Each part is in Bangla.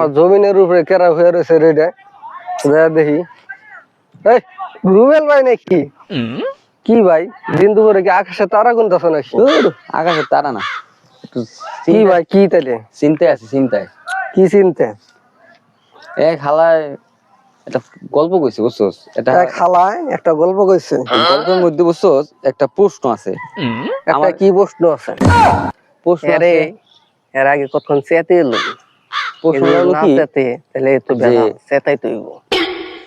আমার জমিনের উপরে কেরা হয়ে রয়েছে রেডে দেখি। এই রুবেল ভাই নাকি? কি ভাই? দিন দুপুরে কি আকাশে তারা গুনতেছ নাকি? ধুর, আকাশের তারা না। কি ভাই কি চিন্তায় আছে চিন্তায়। কি চিনতে? এক হালায় একটা গল্প কইছে বুঝছস? এটা এক খালায় একটা গল্প কইছে। গল্পের মধ্যে বুঝছস? একটা প্রশ্ন আছে। একটা কি প্রশ্ন আছে? প্রশ্ন আরে এর আগে কতক্ষণ চেতে এলো?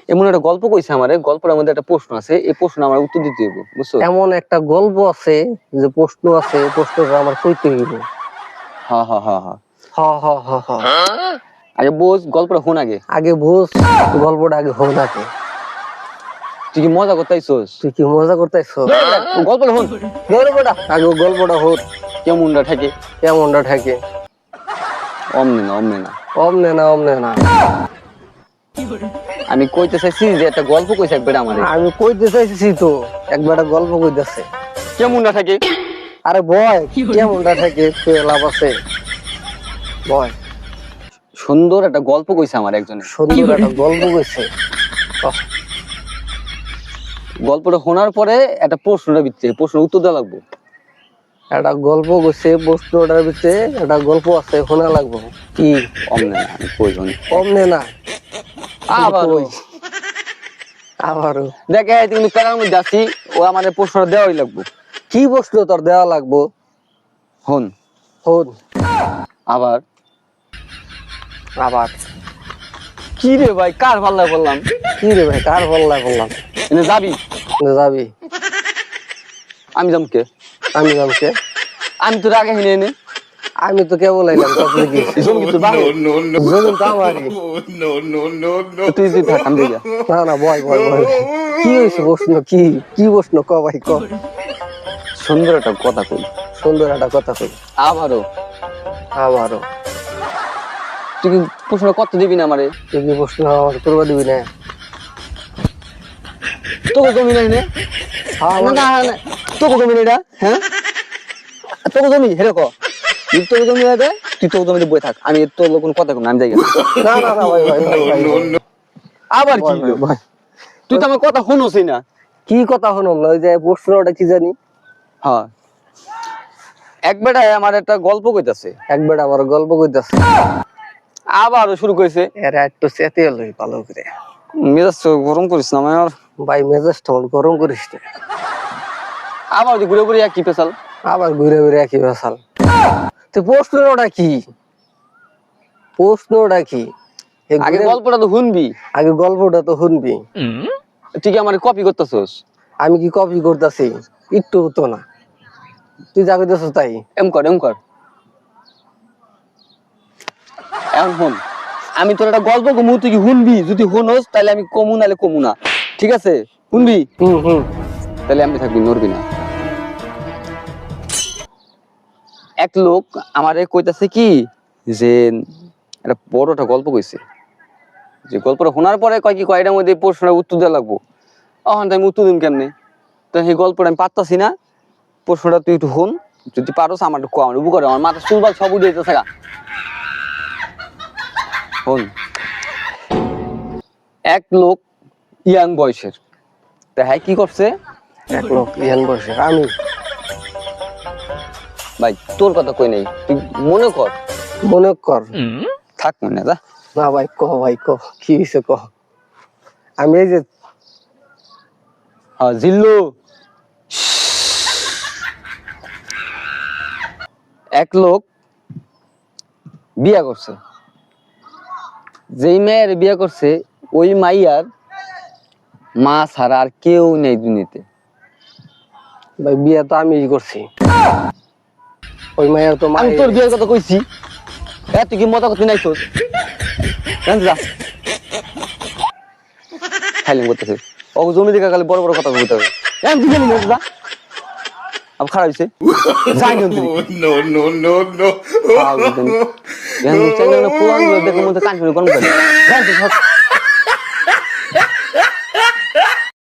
এমন একটা গল্প কইছে আমারে গল্পের মধ্যে একটা প্রশ্ন আছে এই প্রশ্ন আমার উত্তর দিতে হইব বুঝছ? এমন একটা গল্প আছে যে প্রশ্ন আছে প্রশ্নটা আমার কইতে হইব। হা হা হা হা। হ হ হ হ। আগে বোঝ গল্পটা শোন আগে। আগে বুঝ গল্পটা আগে হোক নাকি তুই কি মজা করতেছিস তুই কি মজা করতেছ গল্পটা শোন গল্পটা আগে গল্পটা হোক কেমনটা থাকে কেমনটা থাকে অমনে না অমনে না। অমনে না অমনে না। আমি কইতে চাইছি যে একটা গল্প কইছে একবার আমারে আমি কইতে চাইছি তো একবার একটা গল্প কইতেছে। কেমনটা থাকে? আরে বয় কেমনটা থাকে তুই লাভ আছে। বয় সুন্দর একটা গল্প কইছে আমার একজন সুন্দর একটা গল্প কইছে। গল্পটা শোনার পরে একটা প্রশ্নটা বিচ্ছে প্রশ্ন উত্তর দেওয়া লাগবে। একটা গল্প কইছে প্রশ্নটার ভিতরে একটা গল্প আছে শোনা লাগবো। কি? অমনে না আমি কই অমনে না আবার? আবারও। দেখে কিন্তু প্যারার মধ্যে আছি ও আমার প্রশ্নটা দেওয়াই লাগবে। কি প্রশ্ন তোর দেওয়া লাগবো? হন। হন। আবার। আবার। কি রে ভাই কার পাল্লা বললাম কি রে ভাই কার বললা বললাম যাবি? যাবি। আমি যামকে আমি যামকে আমি তোর আগে হেনে এনে আমি তো কেবল কত কি? জমি কি তোর বাবা জমিন তো আমারই তুই তুই থাক আমি দেখি না না বয় বয় বয়। কি হয়েছে প্রশ্ন? কি কি প্রশ্ন? ক ভাই ক। সুন্দর একটা কথা কই। সুন্দর একটা কথা কই। আবারও। আমারও তুই কি প্রশ্ন কত দিবি না আমারে? তুই কি প্রশ্ন আমার করবা দিবি না? তোকে জমি নাই নে। হ্যাঁ, না, না, না, তোকে জমি নেই হ্যাঁ? তোকে জমি হেরে ক তুই তোকে জমি আছে তুই জমিতে বই থাক। আমি তোর লোক কোনো কথা কম না, আমি যাই না না না ভাই ভাই ভাই, ভাই, ভাই। আবার কি? বয়। তুই তো আমার কথা শুনোসই না। কি কথা ওই যে প্রশ্নটা কি জানি? হ্যাঁ। এক বেটায় আমার একটা গল্প কইতাছে। একবার আমার গল্প কইতাছে। আবার শুরু করেছে এরা একটু চেতে লই ভালো করে মেজাজ গরম করিস না আমার ভাই মেজাজটা আমার গরম করিস না আবার ঘুরে ঘুরে কি পেশাল? আবার ঘুরে ঘুরে একই ভাষাল তো প্রশ্নটা কি? প্রশ্নটা কি? আগে গল্পটা তো শুনবি। আগে গল্পটা তো শুনবি। তুই কি আমার কপি করতেছস? আমি কি কপি করতেছি? একটু তো না। তুই যা কইতেছিস তাই। এম কর এম কর। এখন শুন আমি তোর একটা গল্প কমু তুই কি শুনবি? যদি শুনোস তাহলে আমি কমু নালে কমু না। ঠিক আছে? শুনবি? হুম হুম। তাহলে আমি থাকবি নড়বি না। এক লোক আমারে কইতাছে কি যে, একটা বড় একটা গল্প কইছে। যে গল্পটা শোনার পরে কয় কি, কয়টার মধ্যে এই প্রশ্নটা উত্তর দেওয়া লাগবো? তো আমি উত্তর দিম কেমনে? তো সেই গল্পটা আমি পারতাছি না। প্রশ্নটা তুই একটু শুন, যদি পারোস আমার একটু কম উপকার আমার মাথা চুলবাল সব উঠে যেতে থাকা এক লোক ইয়াং বয়সের। তা হ্যাঁ কি করছে? এক লোক ইয়ান বসে আমি? ভাই তোর কথা কই নাই? তুই মনে কর। মনে কর। থাক মনে যা। না ভাই ক ভাই ক। কি হয়েছে ক? আমি এই যে হ্যাঁ জিল্লু। এক লোক বিয়া করছে। যেই মেয়ের বিয়া করছে ওই মাইয়ার মা ছাড়া আর কেউ নেই দুনিয়াতে। ভাই বিয়া তো আমি করছি। ওই মায়ের তো আমি তোর বিয়ের কথা কইছি। হ্যাঁ তুই কি মজা করতে নাই তোর জানতে যা খাইলিং করতেছে। ও জমি দেখা গেলে বড় বড় কথা বলতে হবে। হ্যাঁ তুই গেলি না যা আব খারাপ হয়েছে যাই না no, no, no, no. পাগল তুমি। এখন চ্যানেলে পুরান দেখে মধ্যে কান করে গরম করে